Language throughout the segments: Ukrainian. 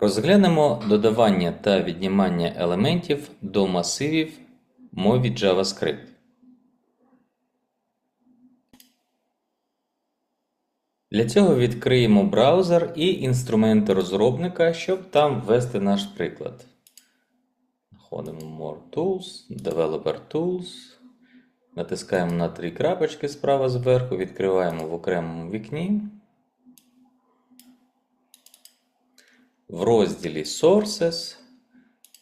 Розглянемо додавання та віднімання елементів до масивів мові JavaScript. Для цього відкриємо браузер і інструменти розробника, щоб там ввести наш приклад. Заходимо в More Tools, Developer Tools. Натискаємо на три крапочки справа зверху, відкриваємо в окремому вікні. В розділі Sources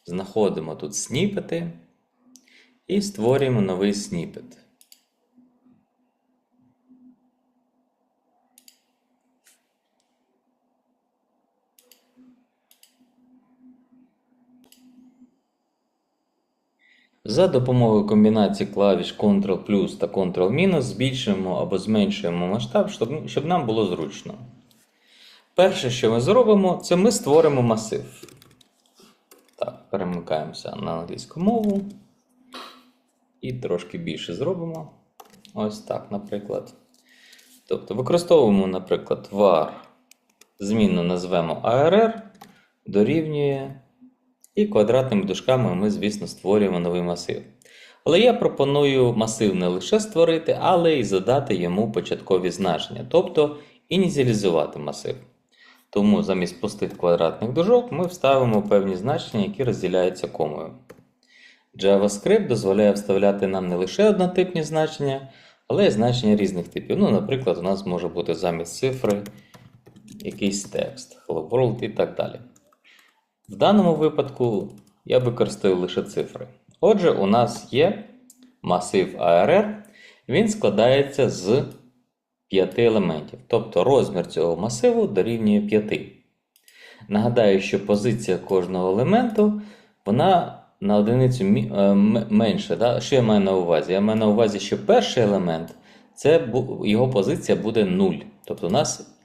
знаходимо тут сніпети і створюємо новий сніпет. За допомогою комбінації клавіш Ctrl плюс та Ctrl мінус збільшуємо або зменшуємо масштаб, щоб, щоб нам було зручно. Перше, що ми зробимо, це ми створимо масив. Так, перемикаємося на англійську мову. І трошки більше зробимо. Ось так, наприклад. Тобто використовуємо, наприклад, var. Змінно назвемо ARR, дорівнює. І квадратними дужками ми, звісно, створюємо новий масив. Але я пропоную масив не лише створити, але й задати йому початкові значення, тобто ініціалізувати масив. Тому замість пустих квадратних дужок ми вставимо певні значення, які розділяються комою. JavaScript дозволяє вставляти нам не лише однотипні значення, але й значення різних типів. Ну, Наприклад, у нас може бути замість цифри якийсь текст, Hello World і так далі. В даному випадку я використаю лише цифри. Отже, у нас є масив ARR, він складається з 5 елементів, тобто розмір цього масиву дорівнює 5. Нагадаю, що позиція кожного елементу вона на одиницю менше. Да? Що я маю на увазі? Я маю на увазі, що перший елемент це його позиція буде 0. Тобто у нас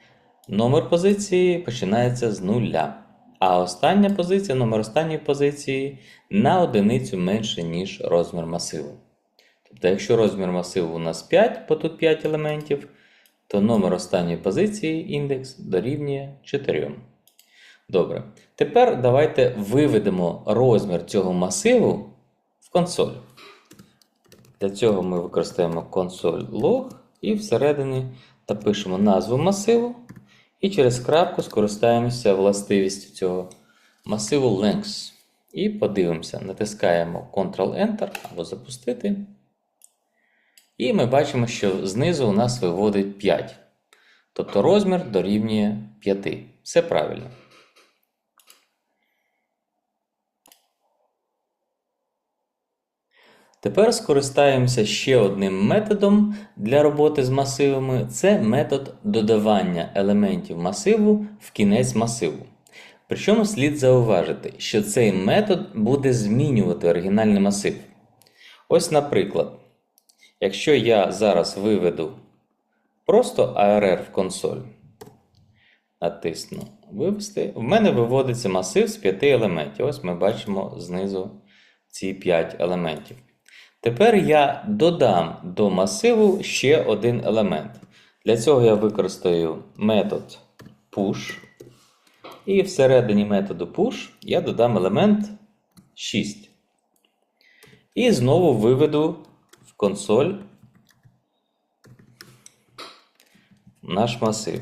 номер позиції починається з нуля. А остання позиція, номер останньої позиції на одиницю менше, ніж розмір масиву. Тобто, якщо розмір масиву у нас 5, бо тут 5 елементів, то номер останньої позиції індекс дорівнює 4. Добре. Тепер давайте виведемо розмір цього масиву в консоль. Для цього ми використаємо консоль log і всередині напишемо назву масиву. І через крапку скористаємося властивістю цього масиву length. І подивимося, натискаємо Ctrl-Enter або запустити. І ми бачимо, що знизу у нас виводить 5. Тобто розмір дорівнює 5. Все правильно. Тепер скористаємося ще одним методом для роботи з масивами це метод додавання елементів масиву в кінець масиву. Причому слід зауважити, що цей метод буде змінювати оригінальний масив. Ось, наприклад, якщо я зараз виведу просто ARR в консоль, натисну вивести, в мене виводиться масив з 5 елементів. Ось ми бачимо знизу ці 5 елементів. Тепер я додам до масиву ще один елемент. Для цього я використаю метод push. І всередині методу push я додам елемент 6. І знову виведу консоль наш масив.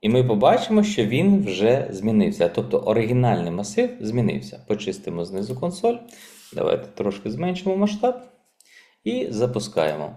І ми побачимо, що він вже змінився. Тобто оригінальний масив змінився. Почистимо знизу консоль. Давайте трошки зменшимо масштаб і запускаємо.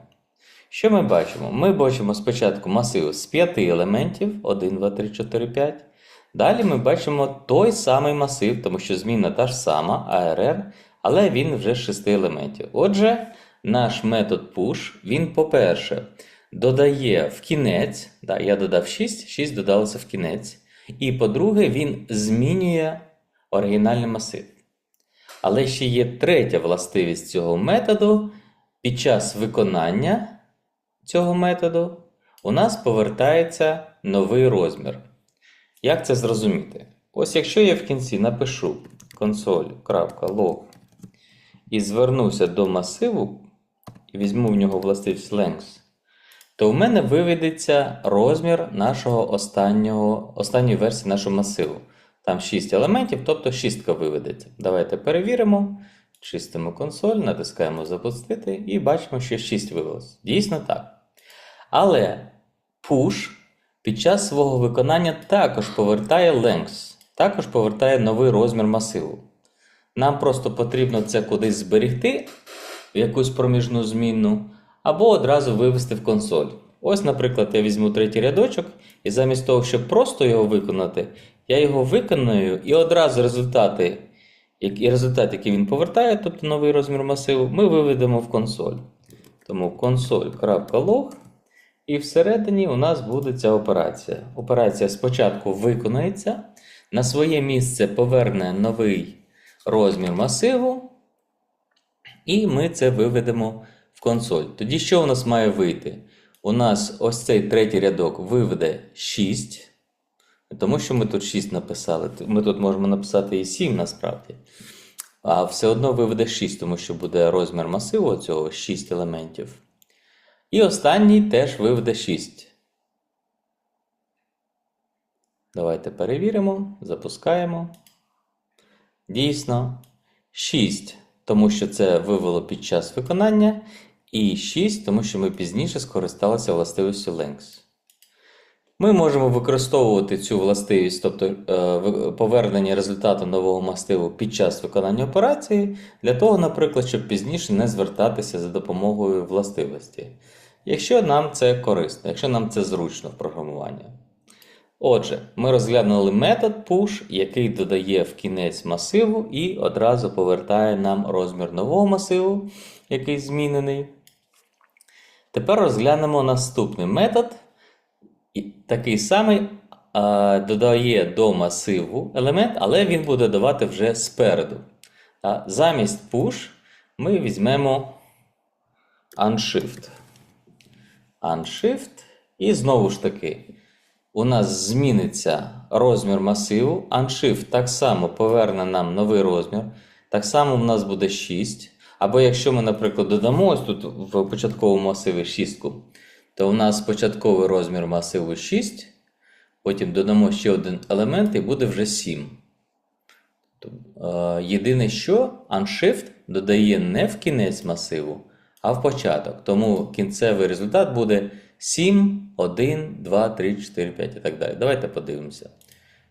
Що ми бачимо? Ми бачимо спочатку масив з 5 елементів 1, 2, 3, 4, 5. Далі ми бачимо той самий масив, тому що зміна та ж сама ARR, але він вже з 6 елементів. Отже, наш метод push, він, по-перше, додає в кінець, да, я додав 6, 6 додалося в кінець. І по-друге, він змінює оригінальний масив. Але ще є третя властивість цього методу. Під час виконання цього методу у нас повертається новий розмір. Як це зрозуміти? Ось якщо я в кінці напишу console.log і звернуся до масиву і візьму в нього властивість length, то в мене виведеться розмір нашого останнього, останньої версії нашого масиву. Там 6 елементів, тобто шістка виведеться. Давайте перевіримо. Чистимо консоль, натискаємо запустити і бачимо, що 6 вивелось. Дійсно так. Але push під час свого виконання також повертає length, також повертає новий розмір масиву. Нам просто потрібно це кудись зберегти в якусь проміжну змінну, або одразу вивести в консоль. Ось, наприклад, я візьму третій рядочок, і замість того, щоб просто його виконати, я його виконую і одразу результати, і результат, який він повертає, тобто новий розмір масиву, ми виведемо в консоль. Тому console.log і всередині у нас буде ця операція. Операція спочатку виконається, на своє місце поверне новий розмір масиву, і ми це виведемо в консоль. Тоді що у нас має вийти? У нас ось цей третій рядок виведе 6, тому що ми тут 6 написали. Ми тут можемо написати і 7 насправді. А все одно виведе 6, тому що буде розмір масиву цього 6 елементів. І останній теж виведе 6. Давайте перевіримо, запускаємо. Дійсно, 6, тому що це вивело під час виконання, і 6, тому що ми пізніше скористалися властивістю length. Ми можемо використовувати цю властивість, тобто е, повернення результату нового мастиву під час виконання операції, для того, наприклад, щоб пізніше не звертатися за допомогою властивості. Якщо нам це корисно, якщо нам це зручно в програмуванні. Отже, ми розглянули метод push, який додає в кінець масиву і одразу повертає нам розмір нового масиву, який змінений. Тепер розглянемо наступний метод. Такий самий додає до масиву елемент, але він буде давати вже спереду. Замість push ми візьмемо unshift. Unshift. І знову ж таки, у нас зміниться розмір масиву. Unshift так само поверне нам новий розмір. Так само в нас буде 6. Або якщо ми, наприклад, додамо ось тут в початковому масиві 6, то у нас початковий розмір масиву 6. Потім додамо ще один елемент і буде вже 7. Тобто, е, Єдине, що unshift додає не в кінець масиву, а в початок. Тому кінцевий результат буде 7, 1, 2, 3, 4, 5 і так далі. Давайте подивимося.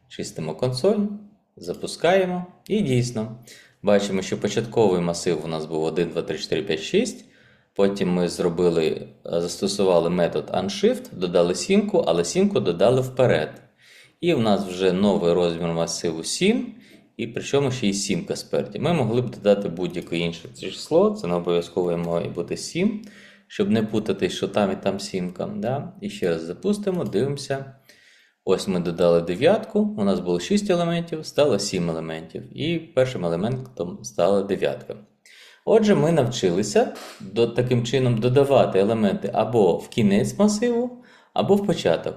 Чистимо консоль, запускаємо. І дійсно, бачимо, що початковий масив у нас був 1, 2, 3, 4, 5, 6. Потім ми зробили, е, застосували метод unshift, додали сімку, але сімку додали вперед. І в нас вже новий розмір масиву 7, і причому ще й сімка спереді. Ми могли б додати будь-яке інше число, це не обов'язково має бути 7, щоб не путати, що там і там сімка. Да? І ще раз запустимо, дивимося. Ось ми додали дев'ятку, у нас було 6 елементів, стало 7 елементів. І першим елементом стала дев'ятка. Отже, ми навчилися до, таким чином додавати елементи або в кінець масиву, або в початок.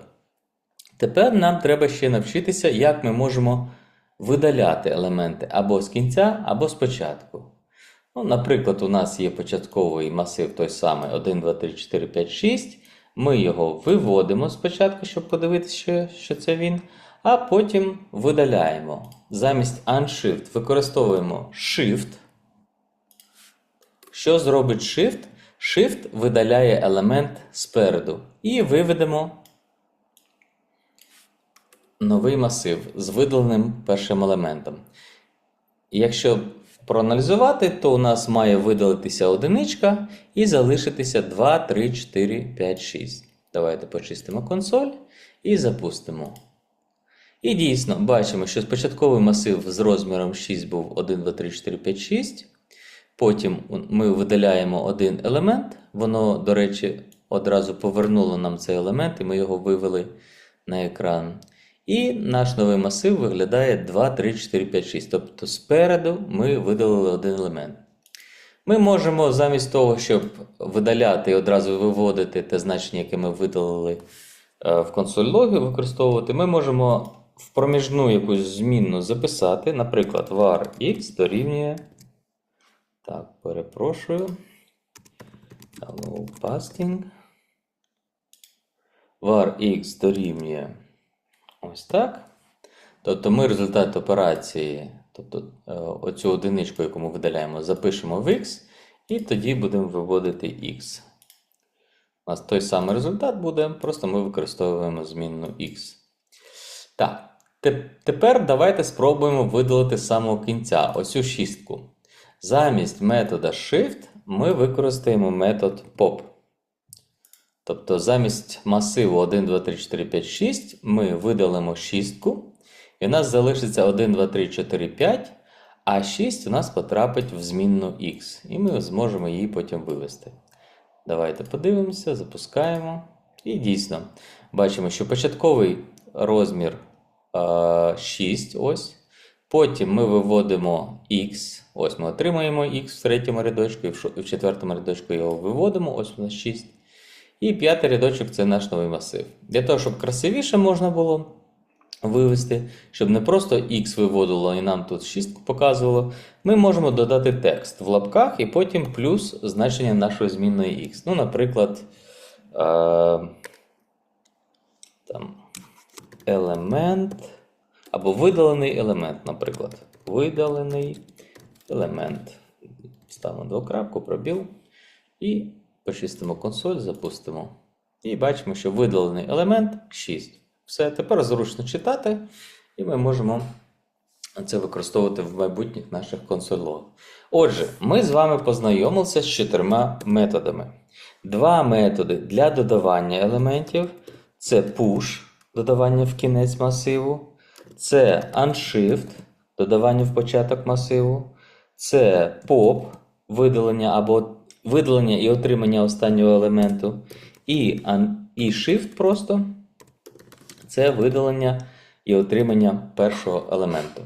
Тепер нам треба ще навчитися, як ми можемо видаляти елементи або з кінця, або з початку. Ну, наприклад, у нас є початковий масив той самий 1, 2, 3, 4, 5, 6. Ми його виводимо спочатку, щоб подивитися, що, що це він. А потім видаляємо. Замість unshift використовуємо shift. Що зробить Shift? Shift видаляє елемент спереду. І виведемо новий масив з видаленим першим елементом. Якщо проаналізувати, то у нас має видалитися одиничка і залишитися 2, 3, 4, 5, 6. Давайте почистимо консоль і запустимо. І дійсно бачимо, що спочатковий масив з розміром 6 був 1, 2, 3, 4, 5, 6. Потім ми видаляємо один елемент. Воно, до речі, одразу повернуло нам цей елемент, і ми його вивели на екран. І наш новий масив виглядає 2, 3, 4, 5, 6. Тобто спереду ми видалили один елемент. Ми можемо замість того, щоб видаляти і одразу виводити те значення, яке ми видалили е, в консоль логи, використовувати, ми можемо в проміжну якусь змінну записати, наприклад, var x дорівнює. Так, перепрошую. Hello, pasting. var x дорівнює ось так. Тобто ми результат операції, тобто е, оцю одиничку, яку ми видаляємо, запишемо в x, і тоді будемо виводити x. У нас той самий результат буде, просто ми використовуємо змінну x. Так, тепер давайте спробуємо видалити з самого кінця оцю шістку. Замість метода shift ми використаємо метод pop. Тобто замість масиву 1, 2, 3, 4, 5, 6 ми видалимо шістку, і у нас залишиться 1, 2, 3, 4, 5, а 6 у нас потрапить в змінну x, і ми зможемо її потім вивести. Давайте подивимося, запускаємо. І дійсно, бачимо, що початковий розмір е, 6, ось. Потім ми виводимо x, ось ми отримаємо x в третьому рядочку, і в четвертому рядочку його виводимо, ось у нас 6. І п'ятий рядочок це наш новий масив. Для того, щоб красивіше можна було вивести, щоб не просто x виводило і нам тут 6 показувало, ми можемо додати текст в лапках і потім плюс значення нашої змінної x. Ну, наприклад, е, там, елемент або видалений елемент, наприклад. Видалений елемент. Ставимо двокрапку, пробіл і почистимо консоль, запустимо. І бачимо, що видалений елемент 6. Все, тепер зручно читати, і ми можемо це використовувати в майбутніх наших консольах. Отже, ми з вами познайомилися з чотирма методами. Два методи для додавання елементів це push, додавання в кінець масиву, це unshift, додавання в початок масиву, це pop, видалення або видалення і отримання останнього елементу, і, і shift просто це видалення і отримання першого елементу.